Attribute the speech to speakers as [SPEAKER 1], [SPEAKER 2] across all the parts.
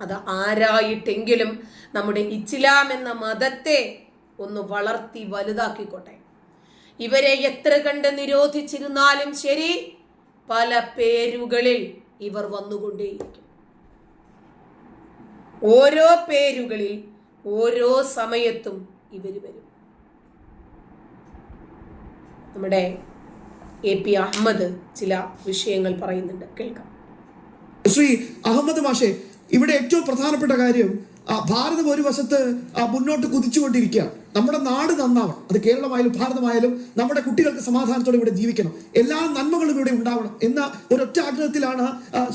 [SPEAKER 1] അത് ആരായിട്ടെങ്കിലും നമ്മുടെ ഇസ്ലാം എന്ന മതത്തെ ഒന്ന് വളർത്തി വലുതാക്കിക്കോട്ടെ. ഇവരെ എത്ര കണ്ട് നിരോധിച്ചിരുന്നാലും ശരി പല പേരുകളിൽ ഇവർ വന്നുകൊണ്ടേയിരിക്കും. ഓരോ പേരുകളിൽ ഓരോ സമയത്തും ഇവർ വരും. നമ്മുടെ എ പി അഹമ്മദ് ചില വിഷയങ്ങൾ പറയുന്നുണ്ട്. കേൾക്കാം.
[SPEAKER 2] ശ്രീ അഹമ്മദ് മാഷെ ഇവിടെ ഏറ്റവും പ്രധാനപ്പെട്ട കാര്യം ഭാരതം ഒരു വശത്ത് മുന്നോട്ട് കുതിച്ചുകൊണ്ടിരിക്കുകയാണ്. നമ്മുടെ നാട് നന്നാവണം. അത് കേരളമായാലും ഭാരതമായാലും നമ്മുടെ കുട്ടികൾക്ക് സമാധാനത്തോടെ ഇവിടെ ജീവിക്കണം. എല്ലാ നന്മകളും ഇവിടെ ഉണ്ടാവണം എന്ന ഒരൊറ്റ ആഗ്രഹത്തിലാണ്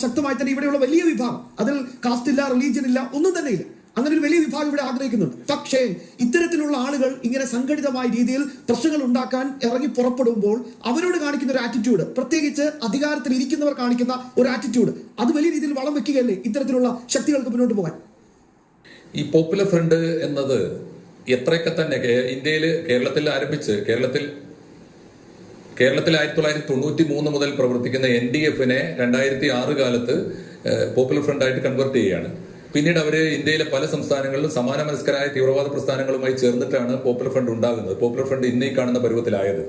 [SPEAKER 2] ശക്തമായി തന്നെ ഇവിടെയുള്ള വലിയ വിഭാഗം. അതിൽ കാസ്റ്റ് ഇല്ല റിലീജിയൻ ഇല്ല ഒന്നും തന്നെ ഇല്ല. അങ്ങനെ ഒരു വലിയ വിഭാഗം ഇവിടെ ആഗ്രഹിക്കുന്നുണ്ട്. പക്ഷേ ഇത്തരത്തിലുള്ള ആളുകൾ ഇങ്ങനെ സംഘടിതമായ രീതിയിൽ പ്രശ്നങ്ങൾ ഉണ്ടാക്കാൻ ഇറങ്ങി പുറപ്പെടുമ്പോൾ അവരോട് കാണിക്കുന്ന ഒരു ആറ്റിറ്റ്യൂഡ് പ്രത്യേകിച്ച് അധികാരത്തിൽ ഇരിക്കുന്നവർ കാണിക്കുന്ന ഒരു ആറ്റിറ്റ്യൂഡ് അത് വലിയ രീതിയിൽ വളം വെക്കുകയല്ലേ ഇത്തരത്തിലുള്ള ശക്തികൾക്ക് മുന്നോട്ട് പോകാൻ?
[SPEAKER 3] ഈ പോപ്പുലർ ഫ്രണ്ട് എന്നത് എത്രയൊക്കെ തന്നെ ഇന്ത്യയിൽ കേരളത്തിൽ ആരംഭിച്ച് കേരളത്തിൽ കേരളത്തിൽ ആയിരത്തി തൊള്ളായിരത്തി തൊണ്ണൂറ്റി മൂന്ന് മുതൽ പ്രവർത്തിക്കുന്ന എൻ ഡി എഫിനെ രണ്ടായിരത്തി ആറ് കാലത്ത് പോപ്പുലർ ഫ്രണ്ടായിട്ട് കൺവേർട്ട് ചെയ്യുകയാണ്. പിന്നീട് അവർ ഇന്ത്യയിലെ പല സംസ്ഥാനങ്ങളിലും സമാന മനസ്കരായ തീവ്രവാദ പ്രസ്ഥാനങ്ങളുമായി ചേർന്നിട്ടാണ് പോപ്പുലർ ഫ്രണ്ട് ഉണ്ടാകുന്നത്. പോപ്പുലർ ഫ്രണ്ട് ഇന്നീ കാണുന്ന പരുവത്തിലായത്.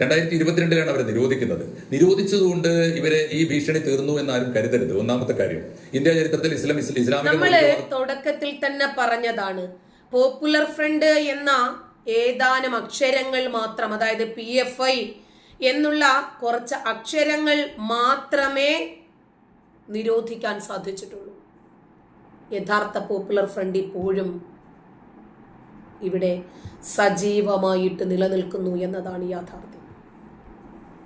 [SPEAKER 3] രണ്ടായിരത്തി ഇരുപത്തിരണ്ടിലാണ് അവരെ നിരോധിക്കുന്നത്. നിരോധിച്ചതുകൊണ്ട് ഇവരെ ഈ ഭീഷണി തീർന്നു എന്നാരും കരുതരുത്. ഒന്നാമത്തെ കാര്യം ഇന്ത്യ ചരിത്രത്തിൽ ഇസ്ലാം ഇസ്ലാമിക
[SPEAKER 1] തുടക്കത്തിൽ തന്നെ പറഞ്ഞതാണ്. പോപ്പുലർ ഫ്രണ്ട് എന്ന ഏതാനും അക്ഷരങ്ങൾ മാത്രം അതായത് പി എഫ് ഐ എന്നുള്ള കുറച്ച് അക്ഷരങ്ങൾ മാത്രമേ നിരോധിക്കാൻ സാധിച്ചിട്ടുള്ളൂ. യഥാർത്ഥ പോപ്പുലർ ഫ്രണ്ട് ഇപ്പോഴും ഇവിടെ സജീവമായിട്ട് നിലനിൽക്കുന്നു എന്നതാണ് യാഥാർത്ഥ്യം.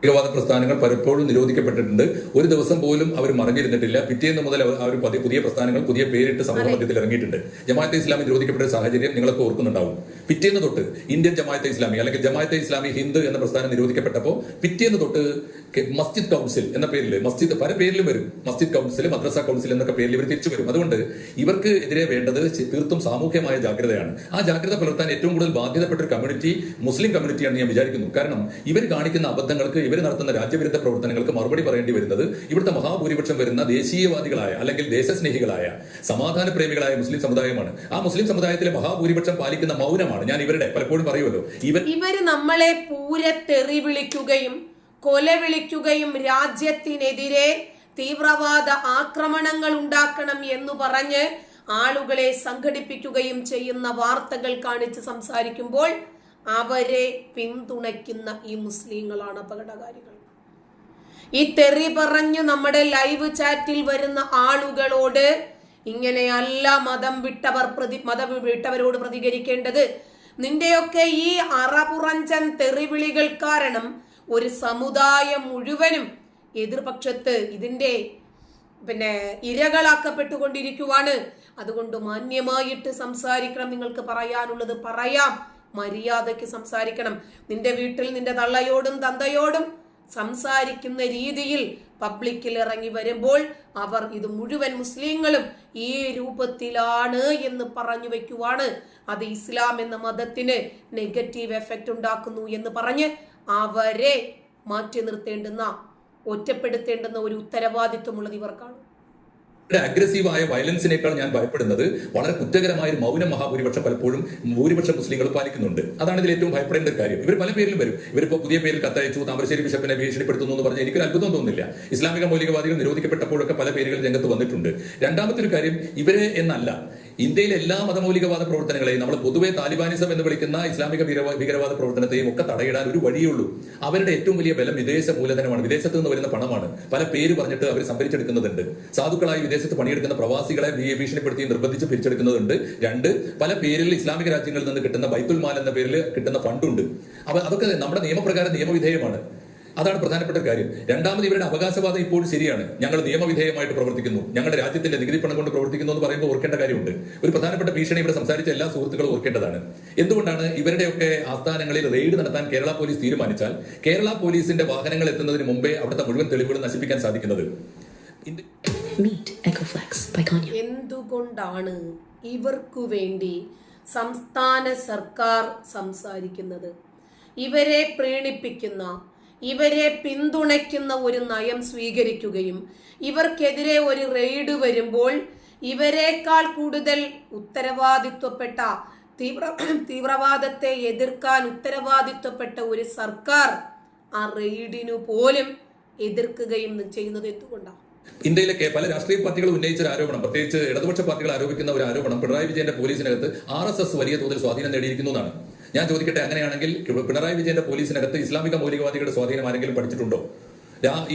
[SPEAKER 3] ഭീകരവാദ പ്രസ്ഥാനങ്ങൾ പലപ്പോഴും നിരോധിക്കപ്പെട്ടിട്ടുണ്ട്. ഒരു ദിവസം പോലും അവർ മറഞ്ഞിരുന്നിട്ടില്ല. പിറ്റേന്ന് മുതൽ അവർ പുതിയ പ്രസ്ഥാനങ്ങൾ പുതിയ പേരിട്ട് സമൂഹ മധ്യത്തിൽ ഇറങ്ങിയിട്ടുണ്ട്. ജമാഅത്തെ ഇസ്ലാമി നിരോധിക്കപ്പെട്ട ഒരു സാഹചര്യം നിങ്ങളൊക്കെ ഓർക്കുന്നുണ്ടാവും. പിറ്റേന്ന് തൊട്ട് ഇന്ത്യൻ ജമാഅത്തെ ഇസ്ലാമി അല്ലെങ്കിൽ ജമാഅത്തെ ഇസ്ലാമി ഹിന്ദ് എന്ന പ്രസ്ഥാനം നിരോധിക്കപ്പെട്ടപ്പോൾ പിറ്റേന്ന് തൊട്ട് മസ്ജിദ് കൗൺസിൽ എന്ന പേരിൽ മസ്ജിദ് പല പേരിലും വരും. മസ്ജിദ് കൗൺസിൽ മദ്രസ കൗൺസിൽ എന്നൊക്കെ പേരിൽ ഇവർ തിരിച്ചു വരും. അതുകൊണ്ട് ഇവർക്ക് എതിരെ വേണ്ടത് തീർത്തും സാമൂഹ്യമായ ജാഗ്രതയാണ്. ആ ജാഗ്രത പുലർത്താൻ ഏറ്റവും കൂടുതൽ ബാധ്യതപ്പെട്ട ഒരു കമ്മ്യൂണിറ്റി മുസ്ലിം കമ്മ്യൂണിറ്റിയാണ് ഞാൻ വിചാരിക്കുന്നു. കാരണം ഇവർ കാണിക്കുന്ന അബദ്ധങ്ങൾക്ക് ഇവർ നടത്തുന്ന രാജ്യവിരുദ്ധ പ്രവർത്തനങ്ങൾക്ക് മറുപടി പറയേണ്ടി വരുന്നത് ഇവിടുത്തെ മഹാഭൂരിപക്ഷം വരുന്ന ദേശീയവാദികളായ അല്ലെങ്കിൽ ദേശസ്നേഹികളായ സമാധാന പ്രേമികളായ മുസ്ലിം സമുദായമാണ്. ആ മുസ്ലിം സമുദായത്തിലെ മഹാഭൂരിപക്ഷം പാലിക്കുന്ന മൗനമാണ്. ഞാൻ ഇവരുടെ പലപ്പോഴും പറയുമല്ലോ ഇവർ
[SPEAKER 1] ഇവർ നമ്മളെ പൂരെ തെറി വിളിക്കുകയും കൊല വിളിക്കുകയും രാജ്യത്തിനെതിരെ തീവ്രവാദ ആക്രമണങ്ങൾ ഉണ്ടാക്കണം എന്ന് പറഞ്ഞ് ആളുകളെ സംഘടിപ്പിക്കുകയും ചെയ്യുന്ന വാർത്തകൾ കാണിച്ച് സംസാരിക്കുമ്പോൾ അവരെ പിന്തുണയ്ക്കുന്ന ഈ മുസ്ലിങ്ങളാണ് അപകടകാരികൾ. ഈ തെറി പറഞ്ഞു നമ്മുടെ ലൈവ് ചാറ്റിൽ വരുന്ന ആളുകളോട് ഇങ്ങനെയല്ല മതം വിട്ടവർ പ്രതി മതം വിട്ടവരോട് പ്രതികരിക്കേണ്ടത്. നിന്റെയൊക്കെ ഈ അറപുറഞ്ചൻ തെറിവിളികൾ കാരണം ഒരു സമുദായം മുഴുവനും എതിർപക്ഷത്ത് ഇതിന്റെ പിന്നെ ഇരകളാക്കപ്പെട്ടുകൊണ്ടിരിക്കുവാണ്. അതുകൊണ്ട് മാന്യമായിട്ട് സംസാരിക്കണം നിങ്ങൾക്ക് പറയാനുള്ളത് പറയാം. മര്യാദയ്ക്ക് സംസാരിക്കണം. നിന്റെ വീട്ടിൽ നിന്റെ തള്ളയോടും തന്തയോടും സംസാരിക്കുന്ന രീതിയിൽ പബ്ലിക്കിൽ ഇറങ്ങി വരുമ്പോൾ അവർ ഇത് മുഴുവൻ മുസ്ലിങ്ങളും ഈ രൂപത്തിലാണ് എന്ന് പറഞ്ഞു വെക്കുവാണ്. അത് ഇസ്ലാം എന്ന മതത്തിന് നെഗറ്റീവ് എഫക്റ്റ് ഉണ്ടാക്കുന്നു എന്ന് പറഞ്ഞ് അവരെ മാറ്റി നിർത്തേണ്ടുന്ന ഒറ്റപ്പെടുത്തേണ്ടുന്ന ഒരു ഉത്തരവാദിത്വമുള്ളത് ഇവർക്കാണ്.
[SPEAKER 3] അഗ്രസീവായ വയലൻസിനേക്കാൾ ഞാൻ ഭയപ്പെടുന്നത് വളരെ കുറ്റകരമായ ഒരു മൗന മഹാഭൂരിപക്ഷം പലപ്പോഴും ഭൂരിപക്ഷം മുസ്ലിങ്ങൾ പാലിക്കുന്നുണ്ട്. അതാണ് ഇതിൽ ഏറ്റവും ഭയപ്പെടേണ്ട കാര്യം. ഇവർ പല പേരിലും വരും. ഇവരിപ്പോ പുതിയ പേരിൽ കത്തയച്ചു താമരശ്ശേരി ബിഷപ്പിനെ ഭീഷണിപ്പെടുത്തുന്നു എന്ന് പറഞ്ഞാൽ എനിക്കൊരു അത്ഭുതം തോന്നുന്നില്ല. ഇസ്ലാമിക മൗലികവാദികൾ നിരോധിക്കപ്പെട്ടപ്പോഴൊക്കെ പല പേരുകൾ രംഗത്ത് വന്നിട്ടുണ്ട്. രണ്ടാമത്തെ ഒരു കാര്യം ഇവരെ എന്നല്ല ഇന്ത്യയിലെ എല്ലാ മതമൗലികവാദ പ്രവർത്തനങ്ങളെയും നമ്മൾ പൊതുവെ താലിബാനിസം എന്ന് വിളിക്കുന്ന ഇസ്ലാമിക ഭീകരവാ- ഭീകരവാദ പ്രവർത്തനത്തെയും ഒക്കെ തടയിടാൻ ഒരു വഴിയേ ഉള്ളൂ. അവരുടെ ഏറ്റവും വലിയ ബലം വിദേശ മൂലധനമാണ്. വിദേശത്ത് നിന്ന് വരുന്ന പണമാണ്. പല പേര് പറഞ്ഞിട്ട് അവർ സംഭരിച്ചെടുക്കുന്നതുണ്ട്. സാധുക്കളായി വിദേശത്ത് പണിയെടുക്കുന്ന പ്രവാസികളെ ഭീഷണിപ്പെടുത്തി നിർബന്ധിച്ച് പിരിച്ചെടുക്കുന്നതുണ്ട്. രണ്ട് പല പേരിൽ ഇസ്ലാമിക രാജ്യങ്ങളിൽ നിന്ന് കിട്ടുന്ന ബൈത്തുൽ മാൽ എന്ന പേരിൽ കിട്ടുന്ന ഫണ്ടുണ്ട്. അപ്പൊ അതൊക്കെ നമ്മുടെ നിയമപ്രകാരം നിയമവിധേയമാണ്. അതാണ് പ്രധാനപ്പെട്ട കാര്യം. രണ്ടാമത് ഇവരുടെ അവകാശവാദം ഇപ്പോഴും ശരിയാണ്. ഞങ്ങൾ നിയമവിധേയമായിട്ട് പ്രവർത്തിക്കുന്നു. ഞങ്ങളുടെ രാജ്യത്തിന്റെ നികുതി പണം കൊണ്ട് പ്രവർത്തിക്കുന്നു എന്ന് പറയുമ്പോൾ ഓർക്കേണ്ട കാര്യമുണ്ട്. ഒരു പ്രധാനപ്പെട്ട ഭീഷണി ഇവിടെ സംസാരിച്ച എല്ലാ സുഹൃത്തുക്കളും ഓർക്കേണ്ടതാണ്. എന്തുകൊണ്ടാണ് ഇവരുടെയൊക്കെ ആസ്ഥാനങ്ങളിൽ റെയ്ഡ് നടത്താൻ കേരള പോലീസ് തീരുമാനിച്ചാൽ കേരള പോലീസിന്റെ വാഹനങ്ങൾ എത്തുന്നതിന് മുമ്പേ അവിടുത്തെ മുഴുവൻ തെളിവുകൾ നശിപ്പിക്കാൻ സാധിക്കുന്നത്.
[SPEAKER 1] എന്തുകൊണ്ടാണ് ഇവർക്കു വേണ്ടി സംസ്ഥാന സർക്കാർ സംസാരിക്കുന്നത്? ഇവരെ പ്രീണിപ്പിക്കുന്ന ഇവരെ പിന്തുണയ്ക്കുന്ന ഒരു നയം സ്വീകരിക്കുകയും ഇവർക്കെതിരെ ഒരു റെയ്ഡ് വരുമ്പോൾ ഇവരെക്കാൾ കൂടുതൽ ഉത്തരവാദിത്വപ്പെട്ട തീവ്ര തീവ്രവാദത്തെ എതിർക്കാൻ ഉത്തരവാദിത്വപ്പെട്ട ഒരു സർക്കാർ ആ റെയ്ഡിനു പോലും എതിർക്കുകയും ചെയ്യുന്നത് എന്തുകൊണ്ടാണ്?
[SPEAKER 3] ഇന്ത്യയിലെ പല രാഷ്ട്രീയ പാർട്ടികളും ഉന്നയിച്ച ഒരു ആരോപണം പ്രത്യേകിച്ച് ഇടതുപക്ഷ പാർട്ടികൾ ആരോപിക്കുന്ന ഒരു ആരോപണം പിണറായി വിജയന്റെ പോലീസിനകത്ത് ആർ വലിയ തോതിൽ സ്വാധീനം നേടിയിരിക്കുന്നു എന്നാണ്. ഞാൻ ചോദിക്കട്ടെ അങ്ങനെയാണെങ്കിൽ പിണറായി വിജയന്റെ പോലീസിനകത്ത് ഇസ്ലാമിക മൗലികവാദികളുടെ സ്വാധീനം ആരെങ്കിലും പഠിച്ചിട്ടുണ്ടോ?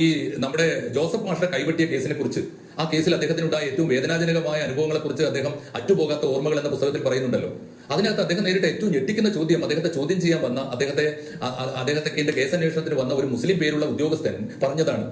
[SPEAKER 3] ഈ നമ്മുടെ ജോസഫ് മാഷ കൈവെട്ടിയ കേസിനെ കുറിച്ച് ആ കേസിൽ അദ്ദേഹത്തിനുണ്ടായ ഏറ്റവും വേദനാജനകമായ അനുഭവങ്ങളെ കുറിച്ച് അദ്ദേഹം അറ്റുപോകാത്ത ഓർമ്മകൾ എന്ന പുസ്തകത്തിൽ പറയുന്നുണ്ടല്ലോ. അതിനകത്ത് അദ്ദേഹം നേരിട്ട് ഏറ്റവും ഞെട്ടിക്കുന്ന ചോദ്യം അദ്ദേഹത്തെ ചോദ്യം ചെയ്യാൻ വന്ന അദ്ദേഹത്തെ അദ്ദേഹത്തെ കേസ് അദ്ദേഹത്തെ കേസന്വേഷണത്തിന് വന്ന ഒരു മുസ്ലിം പേരുള്ള ഉദ്യോഗസ്ഥൻ പറഞ്ഞതാണ്.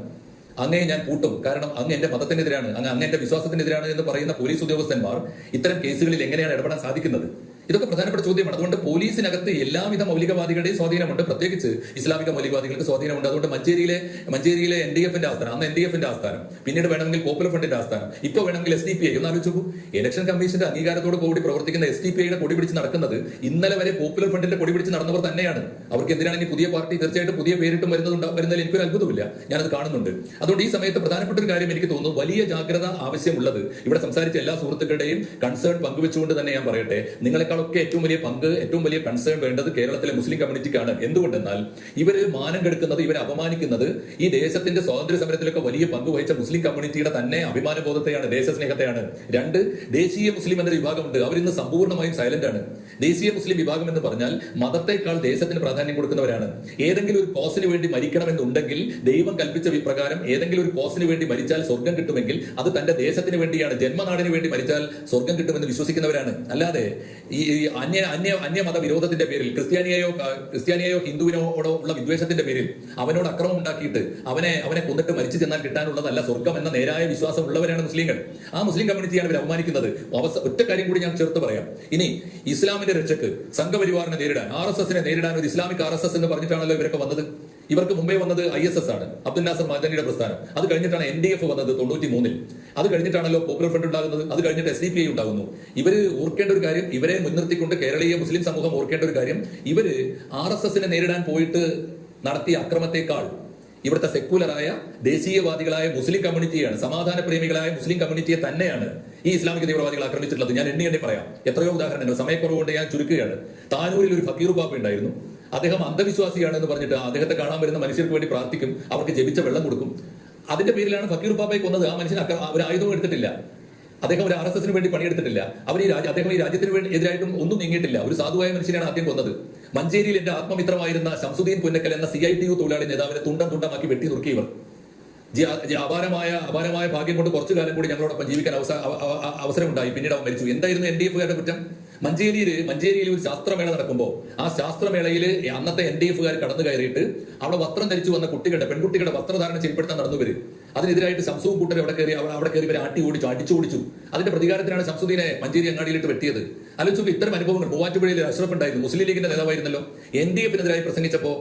[SPEAKER 3] അങ്ങേ ഞാൻ കൂട്ടും കാരണം അങ്ങ് എന്റെ മതത്തിനെതിരാണ് അങ്ങ് അങ്ങ് എന്റെ വിശ്വാസത്തിനെതിരാണ് എന്ന് പറയുന്ന പോലീസ് ഉദ്യോഗസ്ഥന്മാർ ഇത്തരം കേസുകളിൽ എങ്ങനെയാണ് ഇടപെടാൻ സാധിക്കുന്നത്? ഇതൊക്കെ പ്രധാനപ്പെട്ട ചോദ്യമാണ്. അതുകൊണ്ട് പോലീസിനകത്ത് എല്ലാവിധ മൗലികവാദികളുടെയും സ്വാധീനമുണ്ട്. പ്രത്യേകിച്ച് ഇസ്ലാമിക മൗലികവാദികൾക്ക് സ്വാധീനമുണ്ട്. അതുകൊണ്ട് മഞ്ചേരിയിലെ മഞ്ചേരിയിലെ എൻ ഡി എഫിന്റെ ആസ്ഥാനം അന്ന് എൻ ഡി എഫിന്റെ ആസ്ഥാനം പിന്നീട് വേണമെങ്കിൽ പോപ്പുലർ ഫ്രണ്ടിന്റെ ആസ്ഥാനം ഇപ്പോൾ വേണമെങ്കിൽ എസ് ഡി പി ഐ ഒന്ന് ആലോചിച്ചു ഇലക്ഷൻ കമ്മീഷന്റെ അംഗീകാരത്തോട് കൂടി പ്രവർത്തിക്കുന്ന എസ് ഡി പി ഐയുടെ കൊടി പിടിച്ച് നടക്കുന്നത് ഇന്നലെ വരെ പോപ്പുലർ ഫ്രണ്ടിന്റെ കൊടി പിടിച്ച് നടന്നവർ തന്നെയാണ്. അവർക്ക് എന്തിനാണ് എന്തിനാണെങ്കിൽ പുതിയ പാർട്ടി തീർച്ചയായിട്ടും പുതിയ പേരിട്ടും വരുന്നതുണ്ട് വരുന്നതിൽ എനിക്കൊരു അത്ഭുതമില്ല ഞാനത് കാണുന്നുണ്ട്. അതുകൊണ്ട് ഈ സമയത്ത് പ്രധാനപ്പെട്ട ഒരു കാര്യം എനിക്ക് തോന്നുന്നു. വലിയ ജാഗ്രത ആവശ്യമുള്ളത് ഇവിടെ സംസാരിച്ച എല്ലാ സുഹൃത്തുക്കളുടെയും കൺസേൺ പങ്കുവെച്ചുകൊണ്ട് തന്നെ ഞാൻ പറയട്ടെ. നിങ്ങളെക്കാളൊക്കെ ഏറ്റവും വലിയ പങ്ക് ഏറ്റവും വലിയ കൺസേൺ വേണ്ടത് കേരളത്തിലെ മുസ്ലിം കമ്മ്യൂണിറ്റിക്കാണ് എന്തുകൊണ്ടെന്നാൽ ഇവർ മാനം കെടുക്കുന്നത് ഇവരെ അപമാനിക്കുന്നത് ഈ ദേശത്തിന്റെ സ്വാതന്ത്ര്യ സമരത്തിലൊക്കെ വലിയ പങ്ക് വഹിച്ച മുസ്ലിം കമ്മ്യൂണിറ്റിയുടെ തന്നെ അഭിമാനബോധത്തെയാണ് ദേശസ്നേഹത്തെയാണ്. രണ്ട് ദേശീയ മുസ്ലിം എന്നൊരു വിഭാഗമുണ്ട്. അവർ ഇന്ന് സമ്പൂർണമായും സൈലന്റ് ആണ്. ദേശീയ മുസ്ലിം വിഭാഗം എന്ന് പറഞ്ഞാൽ മതത്തെക്കാൾ ദേശത്തിന് പ്രാധാന്യം കൊടുക്കുന്നവരാണ്. ഏതെങ്കിലും ഒരു കോസിന് വേണ്ടി മരിക്കണമെന്നുണ്ടെങ്കിൽ ദൈവം കൽപ്പിച്ച വിപ്രകാരം ഏതെങ്കിലും ഒരു കോസിന് വേണ്ടി മരിച്ചാൽ സ്വർഗം കിട്ടുമെങ്കിൽ അത് തന്റെ ദേശത്തിന് വേണ്ടിയാണ്. ജന്മനാടിന് വേണ്ടി മരിച്ചാൽ സ്വർഗം കിട്ടുമെന്ന് വിശ്വസിക്കുന്നവരാണ്. അല്ലാതെ ഈ ഈ അന്യ അന്യ അന്യമത വിരോധത്തിന്റെ പേരിൽ ക്രിസ്ത്യാനിയായോ ക്രിസ്ത്യാനിയായോ ഹിന്ദുവിനോടോ ഉള്ള വിദ്വേഷത്തിന്റെ പേരിൽ അവനോട് അക്രമം ഉണ്ടാക്കിയിട്ട് അവനെ അവനെ കൊന്നിട്ട് മരിച്ചു ചെന്നാൽ കിട്ടാനുള്ളതല്ല സ്വർഗം എന്ന നേരായ വിശ്വാസം ഉള്ളവരാണ് മുസ്ലിങ്ങൾ. ആ മുസ്ലിം കമ്മ്യൂണിറ്റിയാണ് ഇവർ അവമാനിക്കുന്നത് അവസ്ഥ ഒറ്റ കാര്യം കൂടി ഞാൻ ചേർത്ത് പറയാം. ഇനി ഇസ്ലാമിന്റെ രക്ഷക്ക് സംഘപരിവാറിനെ നേരിടാൻ ആർ എസ് എസിനെ നേരിടാൻ ഒരു ഇസ്ലാമിക് ആർ എസ് എസ് എന്ന് പറഞ്ഞിട്ടാണല്ലോ ഇവരൊക്കെ വന്നത്? ഇവർക്ക് മുമ്പേ വന്നത് ഐ എസ് എസ് ആണ്. അബ്ദുൽ നാസർ മാജാനിയുടെ പ്രസ്ഥാനം. അത് കഴിഞ്ഞിട്ടാണ് എൻ ഡി എഫ് വന്നത് തൊണ്ണൂറ്റി മൂന്നിൽ അത് കഴിഞ്ഞിട്ടാണല്ലോ പോപ്പുലർ ഫ്രണ്ട് ഉണ്ടാകുന്നത്. അത് കഴിഞ്ഞിട്ട് എസ് ഡി പി ഐ ഉണ്ടാകുന്നു. ഇവർ ഓർക്കേണ്ട ഒരു കാര്യം ഇവരെ മുൻനിർത്തിക്കൊണ്ട് കേരളീയ മുസ്ലിം സമൂഹം ഓർക്കേണ്ട ഒരു കാര്യം ഇവർ ആർ എസ് എസിനെ നേരിടാൻ പോയിട്ട് നടത്തിയ അക്രമത്തെക്കാൾ ഇവിടുത്തെ സെക്യുലറായ ദേശീയവാദികളായ മുസ്ലിം കമ്മ്യൂണിറ്റിയാണ് സമാധാന പ്രേമികളായ മുസ്ലിം കമ്മ്യൂണിറ്റിയെ തന്നെയാണ് ഈ ഇസ്ലാമിക തീവ്രവാദികൾ ആക്രമിച്ചിട്ടുള്ളത്. ഞാൻ എണ്ണി എണ്ണി പറയാം. എത്രയോ ഉദാഹരണങ്ങൾ. സമയക്കുറവുകൊണ്ട് ഞാൻ ചുരുക്കുകയാണ്. താനൂരിൽ ഒരു ഫക്കീർ ബാബ ഉണ്ടായിരുന്നു. അദ്ദേഹം അന്ധവിശ്വാസിയാണെന്ന് പറഞ്ഞിട്ട് അദ്ദേഹത്തെ കാണാൻ വരുന്ന മനുഷ്യർക്ക് വേണ്ടി പ്രാർത്ഥിക്കും. അവർക്ക് ജപിച്ച വെള്ളം കൊടുക്കും. അതിന്റെ പേരിലാണ് ഫക്കീർ ബാബയെ കൊന്നത്. ആ മനുഷ്യൻ ഒരു ആയുധവും എടുത്തിട്ടില്ല. അദ്ദേഹം ഒരു ആർ എസ് എസിന് വേണ്ടി പണിയെടുത്തിട്ടില്ല. അവർ ഈ രാജ്യ അദ്ദേഹം ഈ രാജ്യത്തിന് വേണ്ടി എതിരായിട്ടും ഒന്നും നീങ്ങിയിട്ടില്ല. ഒരു സാധുവായ മനുഷ്യനാണ് ആദ്യം കൊന്നത്. മഞ്ചേരിയിൽ എന്റെ ആത്മമിത്രമായിരുന്ന ശംസുദ്ദീൻ പുന്നക്കൽ എന്ന സി ഐ ടി യു തൊഴിലാളി നേതാവിനെ തുണ്ടം തുണ്ടമാക്കി വെട്ടി നുറുക്കിയവർ. ഇവർ അപാരമായ അപാരമായ ഭാഗ്യം കൊണ്ട് കുറച്ചു കാലം കൂടി ഞങ്ങളോടൊപ്പം ജീവിക്കാൻ അവസ- ഉണ്ടായി പിന്നീട് അവൻ മരിച്ചു. എന്തായിരുന്നു എൻ ഡി എഫുകാരുടെ കുറ്റം? മഞ്ചേരിയിൽ മഞ്ചേരിയിൽ ഒരു ശാസ്ത്രമേള നടക്കുമ്പോൾ ആ ശാസ്ത്രമേളയിൽ അന്നത്തെ എൻ ഡി എഫുകാർ കടന്നു കയറിയിട്ട് അവിടെ വസ്ത്രം ധരിച്ചു വന്ന കുട്ടികളുടെ പെൺകുട്ടികളുടെ വസ്ത്രധാരണം ചെയ്യപ്പെടുത്താൻ നടന്നുവര്. അതിനെതിരായിട്ട് ശംസവും കൂട്ടരും അവിടെ കയറി അവിടെ കയറി ഇവരെ ആട്ടി ഓടിച്ചു അടിച്ചു ഓടിച്ചു. അതിന്റെ പ്രതികാരത്തിനാണ് ശംസുദ്ദീനെ മഞ്ചേരി അങ്ങാടിയിലിട്ട് വെട്ടിയത്. ആലോചിച്ചു ഇത്തരം അനുഭവങ്ങൾ മൂവാറ്റുപുഴയിൽ അഷ്റഫ് ഉണ്ടായിരുന്നു. മുസ്ലിം ലീഗിന്റെ നേതാവായിരുന്നല്ലോ. എൻ ഡി എഫിനെതിരായി പ്രസംഗിച്ചപ്പോൾ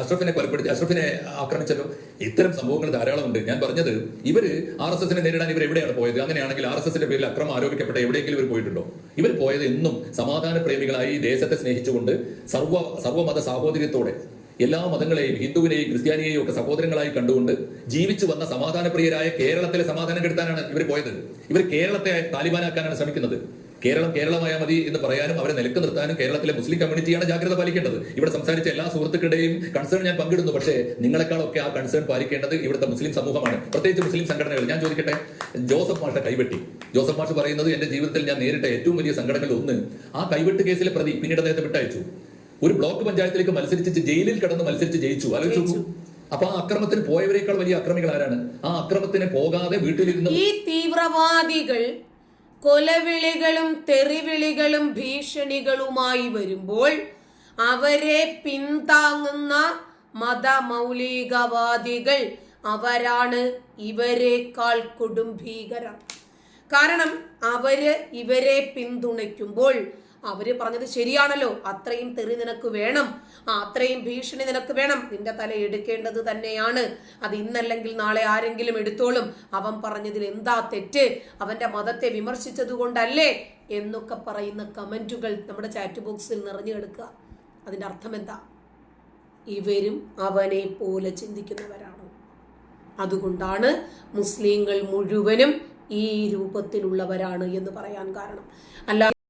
[SPEAKER 3] അഷ്റഫിനെ കൊലപ്പെടുത്തി അഷ്റഫിനെ ആക്രമിച്ചല്ലോ. ഇത്തരം സംഭവങ്ങൾ ധാരാളമുണ്ട്. ഞാൻ പറഞ്ഞത് ഇവർ ആർ എസ് എസിനെ നേരിടാൻ ഇവർ എവിടെയാണ് പോയത്? അങ്ങനെയാണെങ്കിൽ ആർ എസ് എസിന്റെ പേരിൽ അക്രമം ആരോപിക്കപ്പെട്ട എവിടെയെങ്കിലും ഇവർ പോയിട്ടുണ്ടോ? ഇവർ പോയത് എന്നും സമാധാന പ്രേമികളായി ദേശത്തെ സ്നേഹിച്ചുകൊണ്ട് സർവ സർവമത സാഹോദര്യത്തോടെ എല്ലാ മതങ്ങളെയും ഹിന്ദുവിനെയും ക്രിസ്ത്യാനിയെയും ഒക്കെ സഹോദരങ്ങളായി കണ്ടുകൊണ്ട് ജീവിച്ചു വന്ന സമാധാനപ്രിയരായ കേരളത്തിലെ സമാധാനം കെടുത്താനാണ് ഇവർ പോയത്. ഇവർ കേരളത്തെ താലിബാനാക്കാനാണ് ശ്രമിക്കുന്നത്. കേരളം കേരളമായാൽ മതി എന്ന് പറയാനും അവരെ നിലയ്ക്ക് നിർത്താനും കേരളത്തിലെ മുസ്ലിം കമ്മ്യൂണിറ്റിയാണ് ജാഗ്രത പാലിക്കേണ്ടത്. ഇവിടെ സംസാരിച്ച എല്ലാ സുഹൃത്തുക്കളുടെയും കൺസേൺ ഞാൻ പങ്കിടുന്നു. പക്ഷേ നിങ്ങളെക്കാളൊക്കെ ആ കൺസേൺ പാലിക്കേണ്ടത് ഇവിടുത്തെ മുസ്ലിം സമൂഹമാണ്. പ്രത്യേകിച്ച് മുസ്ലിം സംഘടനകൾ. ഞാൻ ചോദിക്കട്ടെ? ജോസഫ് മാഷ കൈവെട്ടി. ജോസഫ് മാഷ് പറയുന്നത് എന്റെ ജീവിതത്തിൽ ഞാൻ നേരിട്ട ഏറ്റവും വലിയ സംഘടനകളിൽ ഒന്ന് ആ കൈവെട്ട് കേസിലെ പ്രതി പിന്നീട് അദ്ദേഹത്തെ വിട്ടയച്ചു. ഒരു ബ്ലോക്ക് പഞ്ചായത്തിലേക്ക് മത്സരിച്ച് ജയിലിൽ കിടന്ന് മത്സരിച്ച് ജയിച്ചു. ആലോചിച്ചു. അപ്പൊ ആ അക്രമത്തിന് പോയവരെക്കാൾ വലിയ അക്രമികൾ ആരാണ്? ആ അക്രമത്തിന് പോകാതെ വീട്ടിലിരുന്ന്
[SPEAKER 1] ഈ തീവ്രവാദികൾ കൊലവിളികളും തെറിവിളികളും ഭീഷണികളുമായി വരുമ്പോൾ അവരെ പിന്താങ്ങുന്ന മതമൗലികവാദികൾ അവരാണ് ഇവരെക്കാൾ കൊടും ഭീകരം കാരണം അവർ ഇവരെ പിന്തുണയ്ക്കുമ്പോൾ അവർ പറഞ്ഞത് ശരിയാണല്ലോ. അത്രയും തെറി നിനക്ക് വേണം. ആ അത്രയും ഭീഷണി നിനക്ക് വേണം. നിന്റെ തല എടുക്കേണ്ടത് തന്നെയാണ്. അത് ഇന്നല്ലെങ്കിൽ നാളെ ആരെങ്കിലും എടുത്തോളും. അവൻ പറഞ്ഞതിൽ എന്താ തെറ്റ്? അവന്റെ മതത്തെ വിമർശിച്ചത് കൊണ്ടല്ലേ? എന്നൊക്കെ പറയുന്ന കമന്റുകൾ നമ്മുടെ ചാറ്റ് ബോക്സിൽ നിറഞ്ഞു കിടക്കുക. അതിന്റെ അർത്ഥം എന്താ? ഇവരും അവനെ പോലെ ചിന്തിക്കുന്നവരാണ്. അതുകൊണ്ടാണ് മുസ്ലിങ്ങൾ മുഴുവനും ഈ രൂപത്തിലുള്ളവരാണ് എന്ന് പറയാൻ കാരണം. അല്ല